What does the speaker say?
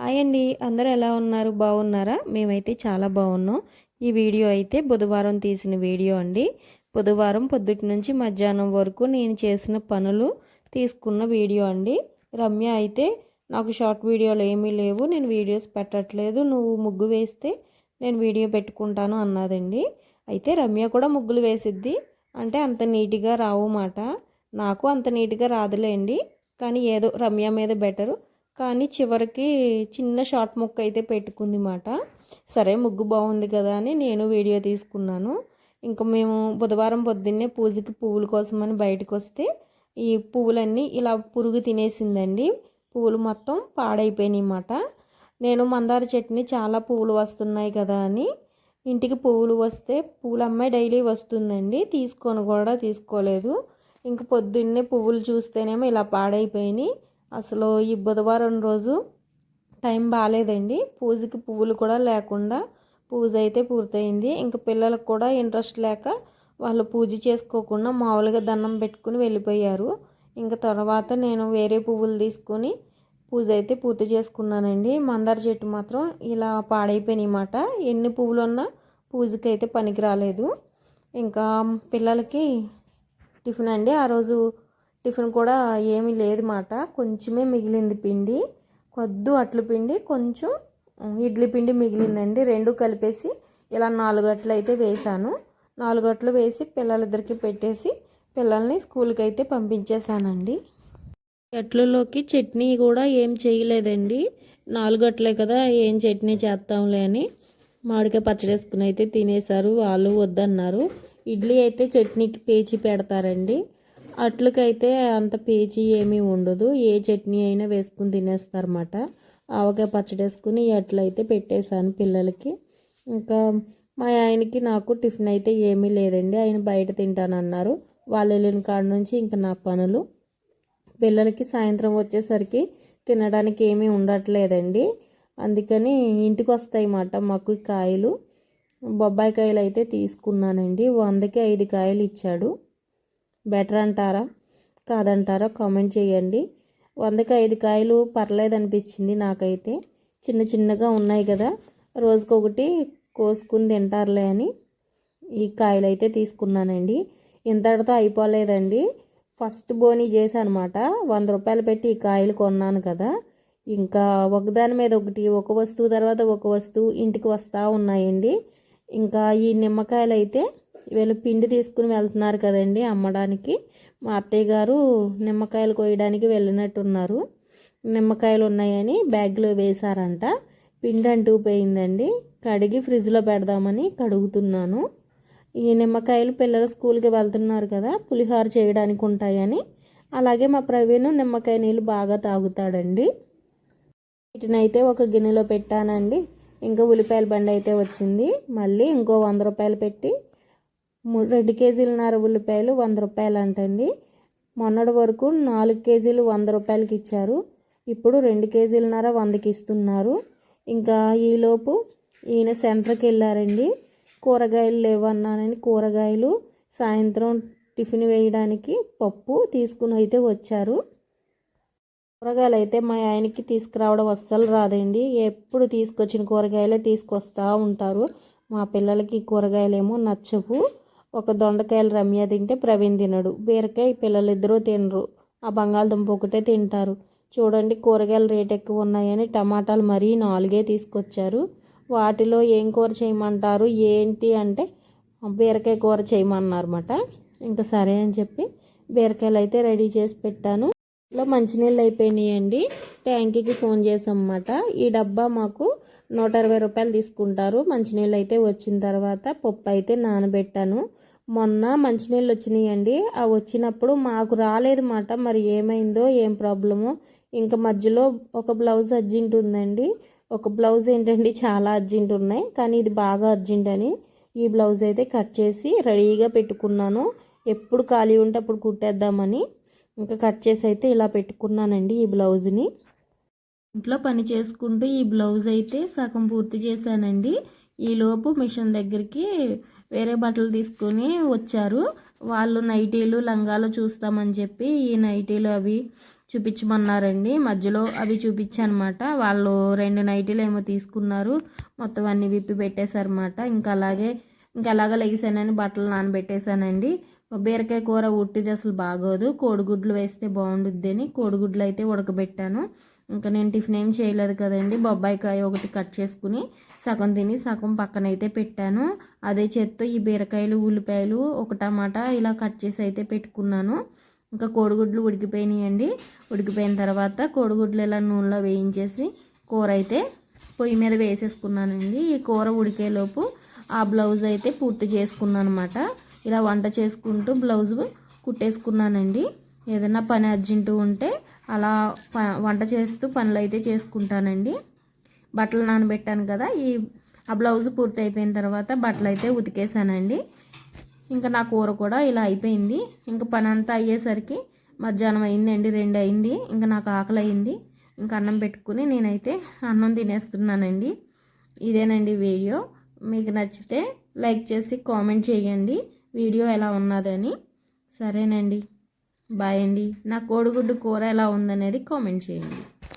Hi అండి. అందరూ ఎలా ఉన్నారు? బాగున్నారా? మేమైతే చాలా బాగున్నాం. ఈ వీడియో అయితే బుధవారం తీసిన వీడియో అండి. బుధవారం పొద్దుటి నుంచి మధ్యాహ్నం వరకు నేను చేసిన పనులు తీసుకున్న వీడియో అండి. రమ్య అయితే నాకు షార్ట్ వీడియోలు ఏమీ లేవు నేను వీడియోస్ పెట్టట్లేదు నువ్వు ముగ్గు వేస్తే నేను వీడియో పెట్టుకుంటాను అన్నదండి. అయితే రమ్య కూడా ముగ్గులు వేసిద్ది. అంటే అంత నీట్గా రావు మాట. నాకు అంత నీట్గా రాదులేండి. కానీ ఏదో రమ్య మీద బెటరు. కానీ చివరికి చిన్న షార్ట్ ముక్క అయితే పెట్టుకుంది మాట. సరే ముగ్గు బాగుంది కదా అని నేను వీడియో తీసుకున్నాను. ఇంకా మేము బుధవారం పొద్దున్నే పూజకి పువ్వుల కోసమని బయటకు వస్తే ఈ పువ్వులన్నీ ఇలా పురుగు తినేసిందండి. పువ్వులు మొత్తం పాడైపోయినాయి అన్నమాట నేను మందార చట్నీ చాలా పువ్వులు వస్తున్నాయి కదా అని ఇంటికి పువ్వులు వస్తే పువ్వుల అమ్మాయి డైలీ వస్తుందండి. తీసుకొని కూడా తీసుకోలేదు. ఇంక పొద్దున్నే పువ్వులు చూస్తేనేమో ఇలా పాడైపోయినాయి. అసలు ఈ బుధవారం రోజు టైం బాగాలేదండి పూజకి పువ్వులు కూడా లేకుండా పూజ అయితే పూర్తయింది. ఇంకా పిల్లలకు కూడా ఇంట్రెస్ట్ లేక వాళ్ళు పూజ చేసుకోకుండా మామూలుగా దండం పెట్టుకుని వెళ్ళిపోయారు. ఇంకా తర్వాత నేను వేరే పువ్వులు తీసుకొని పూజ అయితే పూర్తి చేసుకున్నానండి. మందార చెట్టు మాత్రం ఇలా పాడైపోయినాయి మాట ఎన్ని పువ్వులు ఉన్నా పూజకి అయితే పనికి రాలేదు ఇంకా పిల్లలకి టిఫిన్ అండి. ఆ రోజు టిఫిన్ కూడా ఏమీ లేదు మాట. కొంచెమే మిగిలింది పిండి. కొద్దు అట్ల పిండి కొంచెం ఇడ్లీ పిండి మిగిలిందండి. రెండు కలిపేసి ఇలా నాలుగు అట్లు అయితే వేసాను నాలుగు అట్లు వేసి పిల్లలిద్దరికి పెట్టేసి పిల్లల్ని స్కూల్కి అయితే పంపించేశానండి. అట్లలోకి చట్నీ కూడా ఏం చేయలేదండి. నాలుగు అట్లే కదా ఏం చట్నీ చేస్తాంలే అని మామిడికాయ పచ్చడి వేసుకుని అయితే తినేశారు. వాళ్ళు వద్దన్నారు. ఇడ్లీ అయితే చట్నీకి పేచి పెడతారండి. అట్లకైతే అంత పేచి ఏమీ ఉండదు. ఏ చట్నీ అయినా వేసుకుని తినేస్తారన్నమాట. ఆవకాయ పచ్చడి వేసుకుని అట్లయితే పెట్టేశాను పిల్లలకి. ఇంకా మా ఆయనకి నాకు టిఫిన్ అయితే ఏమీ లేదండి. ఆయన బయట తింటానన్నారు. వాళ్ళు వెళ్ళిన కాడ నుంచి ఇంకా నా పనులు. పిల్లలకి సాయంత్రం వచ్చేసరికి తినడానికి ఏమీ ఉండట్లేదండి. అందుకని ఇంటికి వస్తాయి అన్నమాట మాకు కాయలు. బొబ్బాయి కాయలు అయితే తీసుకున్నానండి. వందకి ఐదు కాయలు ఇచ్చాడు. బెటర్ అంటారా కాదంటారా? కామెంట్ చేయండి. వందకి ఐదు కాయలు పర్లేదు అనిపించింది నాకైతే. చిన్న చిన్నగా ఉన్నాయి కదా రోజుకొకటి కోసుకుని తింటారులే అని ఈ కాయలు అయితే తీసుకున్నానండి. ఇంతటితో అయిపోలేదండి. ఫస్ట్ బోనీ చేశానమాట. వంద రూపాయలు పెట్టి ఈ కాయలు కొన్నాను కదా. ఇంకా ఒకదాని మీద ఒకటి ఒక వస్తువు తర్వాత ఒక వస్తువు ఇంటికి వస్తూ ఉన్నాయండి. ఇంకా ఈ నిమ్మకాయలు అయితే వీళ్ళు పిండి తీసుకుని వెళ్తున్నారు కదండి అమ్మడానికి. మా అత్తయ్య గారు నిమ్మకాయలు కోయడానికి వెళ్ళినట్టున్నారు. నిమ్మకాయలు ఉన్నాయని బ్యాగ్లో వేశారంట. పిండి అంటూ పోయిందండి. కడిగి ఫ్రిడ్జ్లో పెడదామని కడుగుతున్నాను. ఈ నిమ్మకాయలు పిల్లలు స్కూల్కి వెళ్తున్నారు కదా పులిహోర చేయడానికి ఉంటాయని. అలాగే మా ప్రవీణ్ నిమ్మకాయ నీళ్ళు బాగా తాగుతాడండి. వీటినైతే ఒక గిన్నెలో పెట్టానండి. ఇంకా ఉల్లిపాయల బండి అయితే వచ్చింది. మళ్ళీ ఇంకో వంద రూపాయలు పెట్టి రెండు కేజీలన్నర ఉల్లిపాయలు వంద రూపాయలు అంటండి మొన్నటి వరకు నాలుగు కేజీలు వంద రూపాయలకి ఇచ్చారు. ఇప్పుడు రెండు కేజీలన్నర వందకి ఇస్తున్నారు. ఇంకా ఈలోపు ఈయన సెంటర్కి వెళ్ళారండి. కూరగాయలు లేవన్నానని కూరగాయలు సాయంత్రం టిఫిన్ వేయడానికి పప్పు తీసుకుని అయితే వచ్చారు. కూరగాయలు అయితే మా ఆయనకి తీసుకురావడం అస్సలు రాదండి. ఎప్పుడు తీసుకొచ్చిన కూరగాయలే తీసుకొస్తూ ఉంటారు. మా పిల్లలకి కూరగాయలేమో నచ్చవు. ఒక దొండకాయలు రమ్య తింటే ప్రవీణ్ తినడు. బీరకాయ పిల్లలిద్దరూ తినరు. ఆ బంగాళదుంప ఒకటే తింటారు. చూడండి కూరగాయలు రేట్ ఎక్కువ ఉన్నాయని టమాటాలు మరీ నాలుగే తీసుకొచ్చారు. వాటిలో ఏం కూర చేయమంటారు? ఏంటి అంటే బీరకాయ కూర చేయమన్నారన్నమాట. ఇంకా సరే అని చెప్పి బీరకాయలు అయితే రెడీ చేసి పెట్టాను. లో మంచినీళ్ళు అయిపోయినాయండి. ట్యాంకీకి ఫోన్ చేసామన్నమాట ఈ డబ్బా మాకు నూట ఇరవై రూపాయలు తీసుకుంటారు. మంచినీళ్ళు అయితే వచ్చిన తర్వాత పప్పు అయితే నానబెట్టాను. మొన్న మంచినీళ్ళు వచ్చినాయండి. ఆ వచ్చినప్పుడు మాకు రాలేదు మాట. మరి ఏమైందో ఏం ప్రాబ్లమో. ఇంకా మధ్యలో ఒక బ్లౌజ్ అర్జెంట్ ఉందండి. ఒక బ్లౌజ్ ఏంటండి చాలా అర్జెంట్ ఉన్నాయి. కానీ ఇది బాగా అర్జెంట్ అని ఈ బ్లౌజ్ అయితే కట్ చేసి రెడీగా పెట్టుకున్నాను. ఎప్పుడు ఖాళీ ఉంటే అప్పుడు కుట్టేద్దామని. ఇంకా కట్ చేసి అయితే ఇలా పెట్టుకున్నానండి ఈ బ్లౌజ్ని. ఇంట్లో పని చేసుకుంటూ ఈ బ్లౌజ్ అయితే సగం పూర్తి చేశానండి. ఈలోపు మిషన్ దగ్గరికి వేరే బట్టలు తీసుకొని వచ్చారు. వాళ్ళు నైటీలు లంగాలు చూస్తామని చెప్పి ఈ నైటీలు అవి చూపించమన్నారండి. మధ్యలో అవి చూపించానమాట. వాళ్ళు రెండు నైటీలు ఏమో తీసుకున్నారు. మొత్తం అన్ని విప్పి పెట్టేశారన్నమాట. ఇంకా అలాగే ఇంకా అలాగే లెగిసానని బట్టలు నానబెట్టేశానండి. బీరకాయ కూర ఉట్టిది అసలు బాగోదు. కోడిగుడ్లు వేస్తే బాగుండుద్ది అని కోడిగుడ్లు అయితే ఉడకబెట్టాను. ఇంకా నేను టిఫిన్ ఏం చేయలేదు కదండి. బొబ్బాయికాయ ఒకటి కట్ చేసుకుని సగం తిని సగం పక్కన అయితే పెట్టాను. అదే చేత్తో ఈ బీరకాయలు ఉల్లిపాయలు ఒక టమాటా ఇలా కట్ చేసి అయితే పెట్టుకున్నాను. ఇంకా కోడిగుడ్లు ఉడికిపోయినాయండి. ఉడికిపోయిన తర్వాత కోడిగుడ్లు ఇలా నూనెలో వేయించేసి కూర అయితే పొయ్యి మీద వేసేసుకున్నానండి. ఈ కూర ఉడికేలోపు ఆ బ్లౌజ్ అయితే పూర్తి చేసుకున్నాను అనమాట ఇలా వంట చేసుకుంటూ బ్లౌజ్ కుట్టేసుకున్నానండి. ఏదైనా పని అర్జెంటు ఉంటే అలా వంట చేస్తూ పనులు అయితే చేసుకుంటానండి. బట్టలు నానబెట్టాను కదా ఈ ఆ బ్లౌజ్ పూర్తి అయిపోయిన తర్వాత బట్టలు అయితే ఉతికేసానండి. ఇంకా నా కూర కూడా ఇలా అయిపోయింది. ఇంకా పని అంతా అయ్యేసరికి మధ్యాహ్నం అయిందండి రెండు అయింది. ఇంకా నాకు ఆకలి అయింది ఇంకా అన్నం పెట్టుకుని నేనైతే అన్నం తినేస్తున్నానండి. ఇదేనండి వీడియో. మీకు నచ్చితే లైక్ చేసి కామెంట్ చేయండి. వీడియో ఎలా ఉన్నదని. సరేనండి. బాయ్ అండి. నా కోడిగుడ్డు కూర ఎలా ఉందనేది కామెంట్ చేయండి.